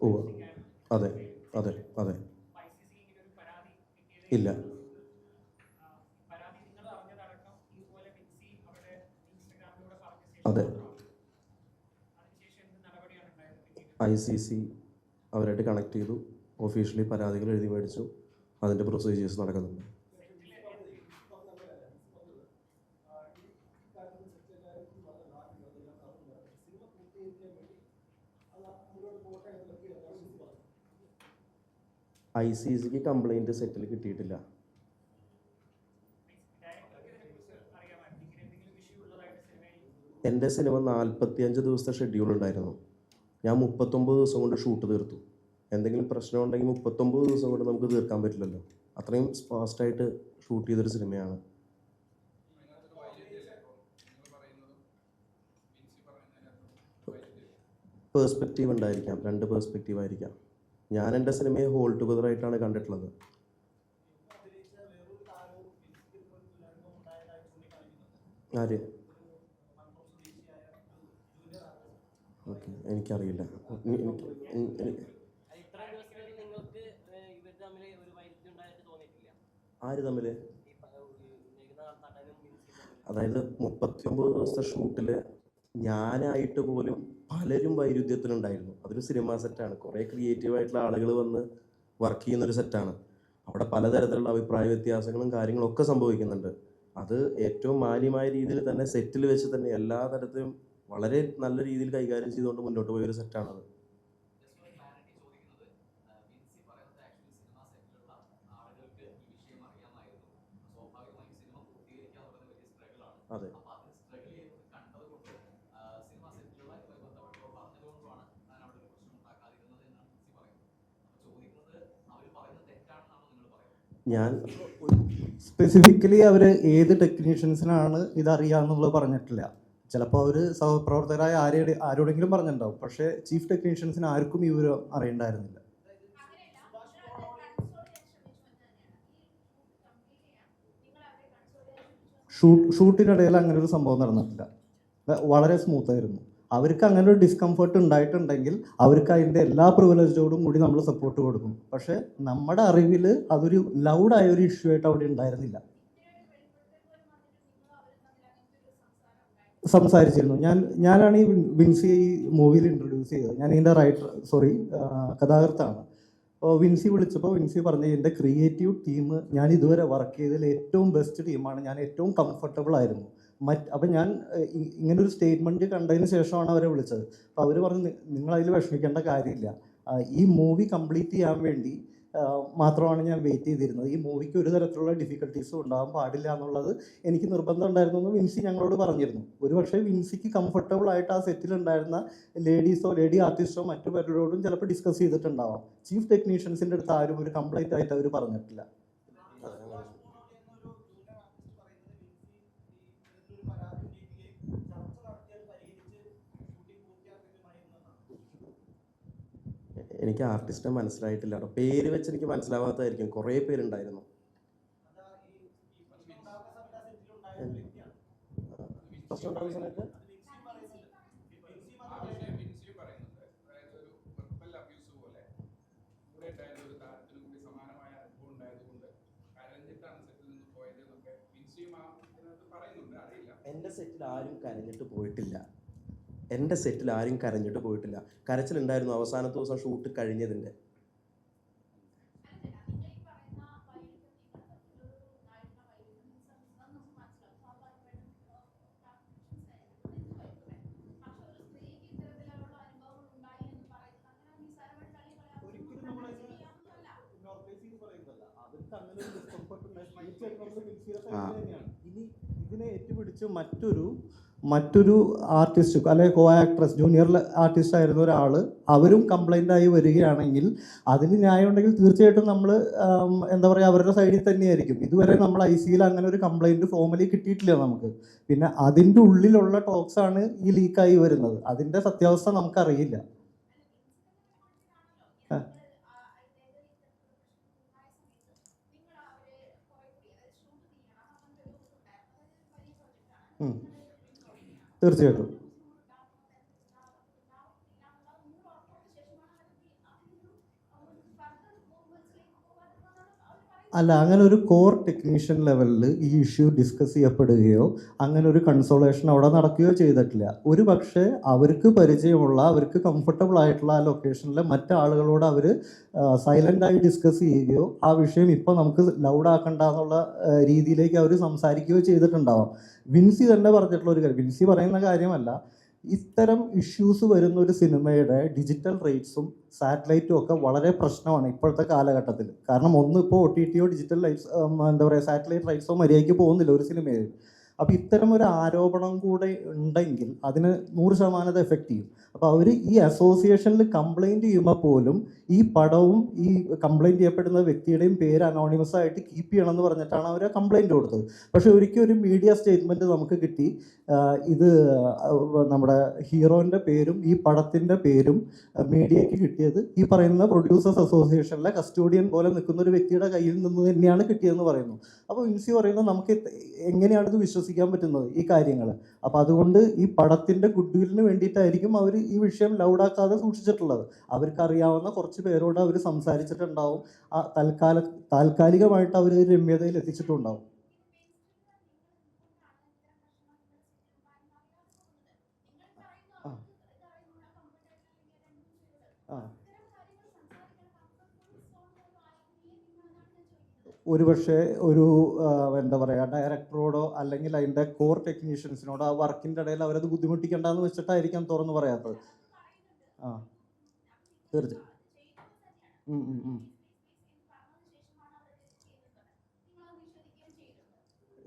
ഓ അതെ അതെ അതെ. ഇല്ല. അതെ. ഐ സി സി അവരായിട്ട് കണക്ട് ചെയ്തു. ഒഫീഷ്യലി പരാതികൾ എഴുതി മേടിച്ചു. അതിന്റെ പ്രൊസീജിയേഴ്സ് നടക്കുന്നുണ്ട്. ഐ സി സിക്ക് കംപ്ലൈന്റ് സെറ്റിൽ കിട്ടിയിട്ടില്ല. എന്റെ സിനിമ നാൽപ്പത്തിയഞ്ച് ദിവസത്തെ ഷെഡ്യൂൾ ഉണ്ടായിരുന്നു. ഞാൻ മുപ്പത്തൊമ്പത് ദിവസം കൊണ്ട് ഷൂട്ട് തീർത്തു. എന്തെങ്കിലും പ്രശ്നം ഉണ്ടെങ്കിൽ മുപ്പത്തൊമ്പത് ദിവസം കൊണ്ട് നമുക്ക് തീർക്കാൻ പറ്റില്ലല്ലോ. അത്രയും ഫാസ്റ്റായിട്ട് ഷൂട്ട് ചെയ്തൊരു സിനിമയാണ്. പേഴ്സ്പെക്റ്റീവ് ഉണ്ടായിരിക്കാം. രണ്ട് പേഴ്സ്പെക്റ്റീവ് ആയിരിക്കാം. ഞാൻ എന്റെ സിനിമയെ ഹോൾ ടുഗദർ ആയിട്ടാണ് കണ്ടിട്ടുള്ളത്. ആര്? ഓക്കെ എനിക്കറിയില്ല. എനിക്ക് ആര് തമ്മിൽ അതായത് മുപ്പത്തി മുപ്പത്തിയൊമ്പത് ദിവസത്തെ ഷൂട്ടിൽ ഞാനായിട്ട് പോലും പലരും വൈരുദ്ധ്യത്തിലുണ്ടായിരുന്നു. അതൊരു സിനിമ സെറ്റാണ് കുറേ ക്രിയേറ്റീവ് ആയിട്ടുള്ള ആളുകൾ വന്ന് വർക്ക് ചെയ്യുന്ന ഒരു സെറ്റാണ് അവിടെ പലതരത്തിലുള്ള അഭിപ്രായ വ്യത്യാസങ്ങളും കാര്യങ്ങളും ഒക്കെ സംഭവിക്കുന്നുണ്ട്. അത് ഏറ്റവും മാന്യമായ രീതിയിൽ തന്നെ സെറ്റിൽ വെച്ച് തന്നെ എല്ലാ തരത്തിലും വളരെ നല്ല രീതിയിൽ കൈകാര്യം ചെയ്തുകൊണ്ട് മുന്നോട്ട് പോയൊരു സെറ്റാണത് അതെ ഞാൻ സ്പെസിഫിക്കലി അവർ ഏത് ടെക്നീഷ്യൻസിനാണ് ഇതറിയാന്നുള്ളത് പറഞ്ഞിട്ടില്ല. ചിലപ്പോൾ അവർ സഹപ്രവർത്തകരായ ആരുടെ ആരോടെങ്കിലും പറഞ്ഞിട്ടുണ്ടാവും. പക്ഷേ ചീഫ് ടെക്നീഷ്യൻസിന് ആർക്കും ഈ വിവരം അറിയണ്ടായിരുന്നില്ല. ഷൂട്ട് ഷൂട്ടിനിടയിൽ അങ്ങനെ ഒരു സംഭവം നടന്നിട്ടില്ല. വളരെ സ്മൂത്ത് ആയിരുന്നു. അവർക്ക് അങ്ങനെ ഒരു ഡിസ്കംഫർട്ട് ഉണ്ടായിട്ടുണ്ടെങ്കിൽ അവർക്ക് അതിന്റെ എല്ലാ പ്രിവിലേജോടും കൂടി നമ്മൾ സപ്പോർട്ട് കൊടുക്കും. പക്ഷെ നമ്മുടെ അറിവിൽ അതൊരു ലൗഡായ ഒരു ഇഷ്യൂ ആയിട്ട് അവിടെ ഉണ്ടായിരുന്നില്ല. സംസാരിച്ചിരുന്നു. ഞാൻ ഞാനാണ് ഈ വിൻസി ഈ മൂവിയിൽ ഇൻട്രൊഡ്യൂസ് ചെയ്തത്. ഞാൻ ഇതിന്റെ റൈറ്റർ സോറി കഥാകൃത്താണ്. അപ്പോൾ വിൻസി വിളിച്ചപ്പോൾ വിൻസി പറഞ്ഞു എന്റെ ക്രിയേറ്റീവ് ടീം ഞാൻ ഇതുവരെ വർക്ക് ചെയ്തതിൽ ഏറ്റവും ബെസ്റ്റ് ടീമാണ് ഞാൻ ഏറ്റവും കംഫർട്ടബിൾ ആയിരുന്നു. മറ്റ് അപ്പം ഞാൻ ഒരു സ്റ്റേറ്റ്മെന്റ് കണ്ടതിന് ശേഷമാണ് അവരെ വിളിച്ചത്. അപ്പോൾ അവർ പറഞ്ഞു "നി- നിങ്ങൾ അതിൽ വിഷമിക്കേണ്ട കാര്യമില്ല. ഈ മൂവി കംപ്ലീറ്റ് ചെയ്യാൻ വേണ്ടി മാത്രമാണ് ഞാൻ വെയിറ്റ് ചെയ്തിരുന്നത്. ഈ മൂവിക്ക് ഒരു തരത്തിലുള്ള ഡിഫിക്കൽട്ടീസും ഉണ്ടാകാൻ പാടില്ല എന്നുള്ളത് എനിക്ക് നിർബന്ധം ഉണ്ടായിരുന്നു എന്ന് വിൻസി ഞങ്ങളോട് പറഞ്ഞിരുന്നു. ഒരു പക്ഷേ വിൻസിക്ക് കംഫർട്ടബിൾ ആയിട്ട് ആ സെറ്റിൽ ഉണ്ടായിരുന്ന ലേഡീസോ ലേഡി ആർട്ടിസ്റ്റോ മറ്റു പലരോടും ചിലപ്പോൾ ഡിസ്കസ് ചെയ്തിട്ടുണ്ടാവാം. ചീഫ് ടെക്നീഷ്യൻസിന്റെ അടുത്ത് ആരും ഒരു കംപ്ലൈന്റ് ആയിട്ട് അവർ പറഞ്ഞിട്ടില്ല. എനിക്ക് ആർട്ടിസ്റ്റിനെ മനസ്സിലായിട്ടില്ല പേര് വെച്ച് എനിക്ക് മനസ്സിലാവാത്തതായിരിക്കും. കുറേ പേരുണ്ടായിരുന്നു. എന്റെ സെറ്റിൽ ആരും കരഞ്ഞിട്ട് പോയിട്ടില്ല. എന്റെ സെറ്റിൽ ആരും കരഞ്ഞിട്ട് പോയിട്ടില്ല കരച്ചിലുണ്ടായിരുന്നു അവസാനത്തെ ദിവസം ഷൂട്ട് കഴിഞ്ഞതിന്റെ ആ. ഇനി ഇതിനെ ഏറ്റുപിടിച്ച് മറ്റൊരു മറ്റൊരു ആർട്ടിസ്റ്റ് അല്ലെങ്കിൽ കോ ആക്ട്രസ് ജൂനിയർ ആർട്ടിസ്റ്റ് ആയിരുന്ന ഒരാൾ അവരും കംപ്ലൈന്റ് ആയി വരികയാണെങ്കിൽ അതിന് ന്യായം ഉണ്ടെങ്കിൽ തീർച്ചയായിട്ടും നമ്മൾ എന്താ പറയുക അവരുടെ സൈഡിൽ തന്നെയായിരിക്കും. ഇതുവരെ നമ്മൾ ഐ സിയിൽ അങ്ങനെ ഒരു കംപ്ലൈന്റ് ഫോമലി കിട്ടിയിട്ടില്ല നമുക്ക്. പിന്നെ അതിന്റെ ഉള്ളിലുള്ള ടോക്സ് ആണ് ഈ ലീക്കായി വരുന്നത്. അതിന്റെ സത്യാവസ്ഥ നമുക്കറിയില്ല. ഉം. തീർച്ചയായിട്ടും. അല്ല അങ്ങനെ ഒരു കോർ ടെക്നീഷ്യൻ ലെവലിൽ ഈ ഇഷ്യൂ ഡിസ്കസ് ചെയ്യപ്പെടുകയോ അങ്ങനെ ഒരു കൺസോളേഷൻ അവിടെ നടക്കുകയോ ചെയ്തിട്ടില്ല. ഒരു പക്ഷേ അവർക്ക് പരിചയമുള്ള അവർക്ക് കംഫർട്ടബിൾ ആയിട്ടുള്ള ആ ലൊക്കേഷനിലെ മറ്റാളുകളോട് അവർ സൈലന്റ് ആയി ഡിസ്കസ് ചെയ്യുകയോ ആ വിഷയം ഇപ്പോൾ നമുക്ക് ലൗഡാക്കണ്ട എന്നുള്ള രീതിയിലേക്ക് അവർ സംസാരിക്കുകയോ ചെയ്തിട്ടുണ്ടാവാം. വിൻസി തന്നെ പറഞ്ഞിട്ടുള്ള ഒരു കാര്യം. വിൻസി പറയുന്ന കാര്യമല്ല. ഇത്തരം ഇഷ്യൂസ് വരുന്ന ഒരു സിനിമയുടെ ഡിജിറ്റൽ റേറ്റ്സും സാറ്റലൈറ്റും ഒക്കെ വളരെ പ്രശ്നമാണ് ഇപ്പോഴത്തെ കാലഘട്ടത്തിൽ. കാരണം ഒന്ന് ഇപ്പോൾ ഒ ടി ടിയോ ഡിജിറ്റൽ റൈറ്റ്സ് എന്താ പറയുക സാറ്റലൈറ്റ് റൈറ്റ്സോ മര്യാദയ്ക്ക് പോകുന്നില്ല ഒരു സിനിമയിൽ. അപ്പോൾ ഇത്തരം ഒരു ആരോപണം കൂടെ ഉണ്ടെങ്കിൽ അതിന് നൂറ് ശതമാനം അത് എഫക്റ്റ് ചെയ്യും. അപ്പോൾ അവർ ഈ അസോസിയേഷനിൽ കംപ്ലൈന്റ് ചെയ്യുമ്പോൾ പോലും ഈ പടവും ഈ കംപ്ലൈന്റ് ചെയ്യപ്പെടുന്ന വ്യക്തിയുടെയും പേര് അനോണിമസ് ആയിട്ട് കീപ്പ് ചെയ്യണം എന്ന് പറഞ്ഞിട്ടാണ് അവർ കംപ്ലൈന്റ് കൊടുത്തത്. പക്ഷേ ഒരിക്കലും ഒരു മീഡിയ സ്റ്റേറ്റ്മെന്റ് നമുക്ക് കിട്ടി. ഇത് നമ്മുടെ ഹീറോന്റെ പേരും ഈ പടത്തിന്റെ പേരും മീഡിയയ്ക്ക് കിട്ടിയത് ഈ പറയുന്ന പ്രൊഡ്യൂസേഴ്സ് അസോസിയേഷനിലെ കസ്റ്റോഡിയൻ പോലെ നിൽക്കുന്ന ഒരു വ്യക്തിയുടെ കയ്യിൽ നിന്ന് തന്നെയാണ് കിട്ടിയതെന്ന് പറയുന്നു. അപ്പോൾ വിൻസി പറയുന്നത് നമുക്ക് ഇത് എങ്ങനെയാണ് ഇത് വിശ്വസിക്കാൻ പറ്റുന്നത് ഈ കാര്യങ്ങൾ. അപ്പോൾ അതുകൊണ്ട് ഈ പടത്തിന്റെ ഗുഡ്വില്ലിന് വേണ്ടിയിട്ടായിരിക്കും അവർ ഈ വിഷയം ലൗഡാക്കാതെ സൂക്ഷിച്ചിട്ടുള്ളത്. അവർക്ക് അറിയാവുന്ന കുറച്ച് പേരോട് അവർ സംസാരിച്ചിട്ടുണ്ടാവും. തൽക്കാല താൽക്കാലികമായിട്ട് അവർ രമ്യതയിൽ എത്തിച്ചിട്ടുണ്ടാവും ആ ആ ഒരുപക്ഷെ ഒരു എന്താ പറയുക ഡയറക്ടറോടോ അല്ലെങ്കിൽ അതിന്റെ കോർ ടെക്നീഷ്യൻസിനോടോ ആ വർക്കിന്റെ ഇടയിൽ അവരത് ബുദ്ധിമുട്ടിക്കേണ്ടെന്ന് വെച്ചിട്ടായിരിക്കാം തുറന്നു പറയാത്തത്. ആ ഉം.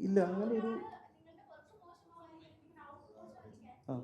ഇല്ല അങ്ങനെ ഒരു ആ.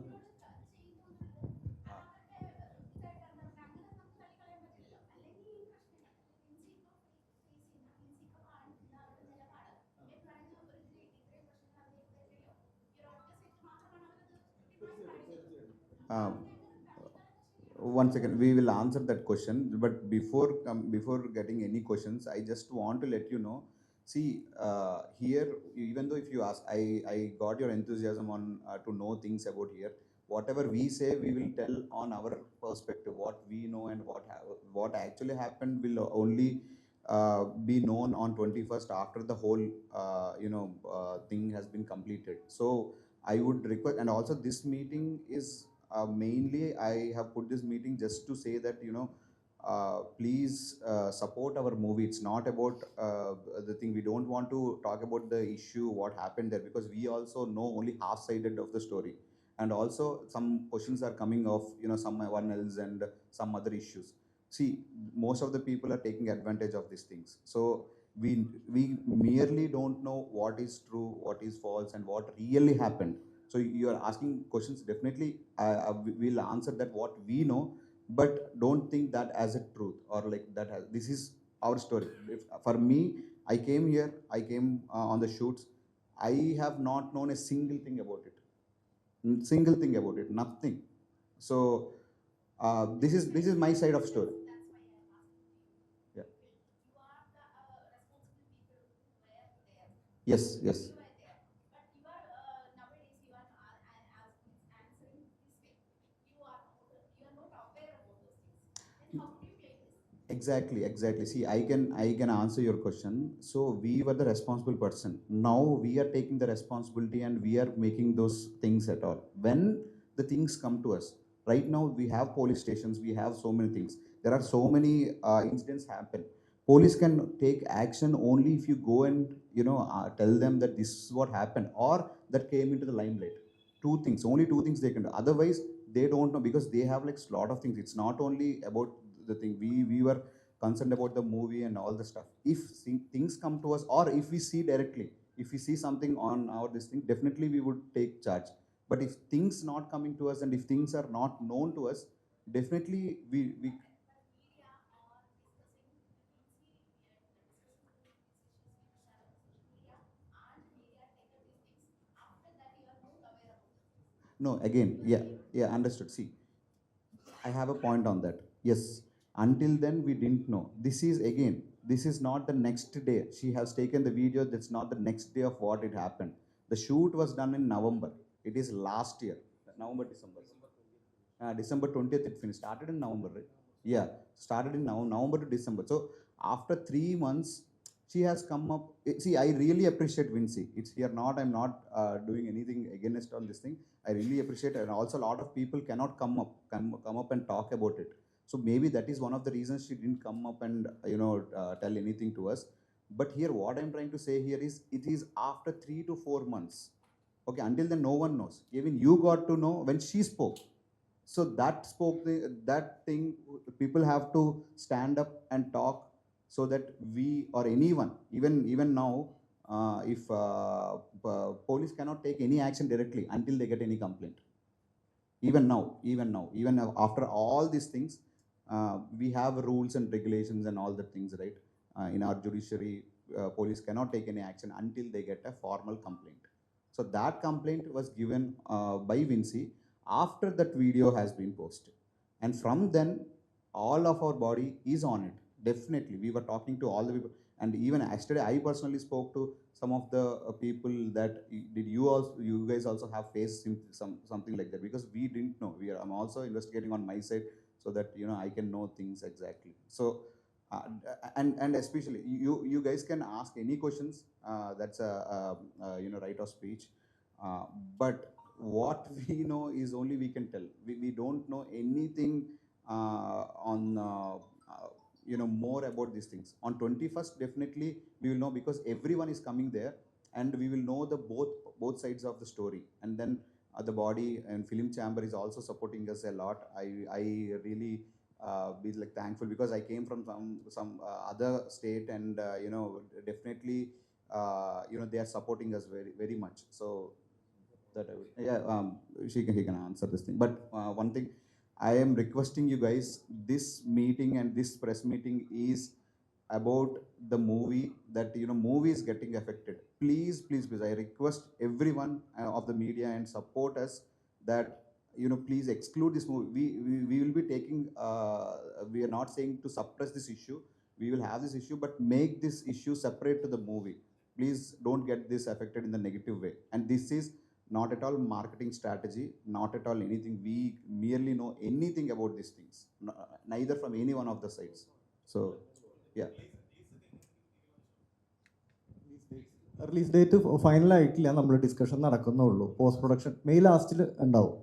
One second, we will answer that question, but before um, before getting any questions, I just want to let you know. See, uh, here, even though if you ask, I I got your enthusiasm on uh, to know things about here. Whatever we say, we will tell on our perspective, what we know and what ha- what actually happened will only uh, be known on 21st after the whole uh, you know uh, thing has been completed. So I would request, and also this meeting is uh, mainly I have put this meeting just to say that you know uh, please uh, support our movie. It's not about uh, the thing. We don't want to talk about the issue what happened there because we also know only half sided of the story. And also some questions are coming of you know someone else and some other issues. See, most of the people are taking advantage of these things. So we we merely don't know what is true, what is false, and what really happened. So you are asking questions. Definitely, uh, uh, we will answer that what we know, but don't think that as a truth or like that. Has, this is our story. If, for me, I came here. I came uh, on the shoots. I have not known a single thing about it. Single thing about it. Nothing. So uh, this is this is my side of story. Yeah. Yes. Yes. Exactly, exactly. See, I can I can answer your question. So we were the responsible person. Now we are taking the responsibility and we are making those things at all. When the things come to us, right now we have police stations, we have so many things. There are so many uh, incidents happen. Police can take action only if you go and you know uh, tell them that this is what happened or that came into the limelight. Two things, only two things they can do. Otherwise, they don't know because they have like lot of things. It's not only about the thing we we were concerned about the movie and all the stuff. If things come to us or if we see directly if we see something on our this thing definitely we would take charge. But if things not coming to us and if things are not known to us definitely we we no again yeah yeah understood. See i have a point on that. Yes until then we didn't know. This is again this is not the next day. She has taken the video. That's not the next day of what it happened. The shoot was done in november. It is last year. November december. Uh, december 20th it finished. Started in november right? Yeah. Started in now november to december. So after three months she has come up. eh, See, I really appreciate Vincy. It's here. Not. I'm not uh, doing anything against on this thing. I really appreciate, and also a lot of people cannot come up, come, come up and talk about it. So maybe that is one of the reasons she didn't come up and you know uh, tell anything to us. But here, what I'm trying to say here is, it is after three to four months. Okay, until then, no one knows. Even you got to know when she spoke. So that spoke the, that thing. People have to stand up and talk so that we or anyone, even even now, uh, if uh, police cannot take any action directly until they get any complaint. Even now, even now, even after all these things, we have rules and regulations and all the things, right? Uh, in our judiciary, uh, police cannot take any action until they get a formal complaint. So that complaint was given uh, by Vinci after that video has been posted. And from then, all of our body is on it. Definitely, we were talking to all the people, and even yesterday, I personally spoke to some of the uh, people that did you also, you guys also have faced some something like that because we didn't know. We are, I'm also investigating on my side so that you know I can know things exactly. So. Uh, and and especially you you guys can ask any questions uh, that's a, a, a you know right of speech uh, but what we know is only we can tell we, we don't know anything uh, on uh, uh, you know more about these things on 21st definitely we will know because everyone is coming there and we will know the both both sides of the story and then the body and film chamber is also supporting us a lot i i really uh, be like thankful because I came from some some uh, other state and uh, you know definitely uh, you know they are supporting us very very much. So that I would, yeah um, she can he can answer this thing. But uh, one thing I am requesting you guys this meeting and this press meeting is about the movie that you know movie is getting affected. Please please please I request everyone uh, of the media and support us that you know please exclude this movie. We we, we will be taking uh, we are not saying to suppress this issue. We will have this issue but make this issue separate to the movie. Please don't get this affected in the negative way. And this is not at all marketing strategy not at all anything. We merely know anything about these things neither from any one of the sides. So release date ഫൈനലായിട്ടില്ല നമ്മൾ discussion നടക്കുന്നുള്ളൂ post production May ലാസ്റ്റിൽ ഉണ്ടാവും.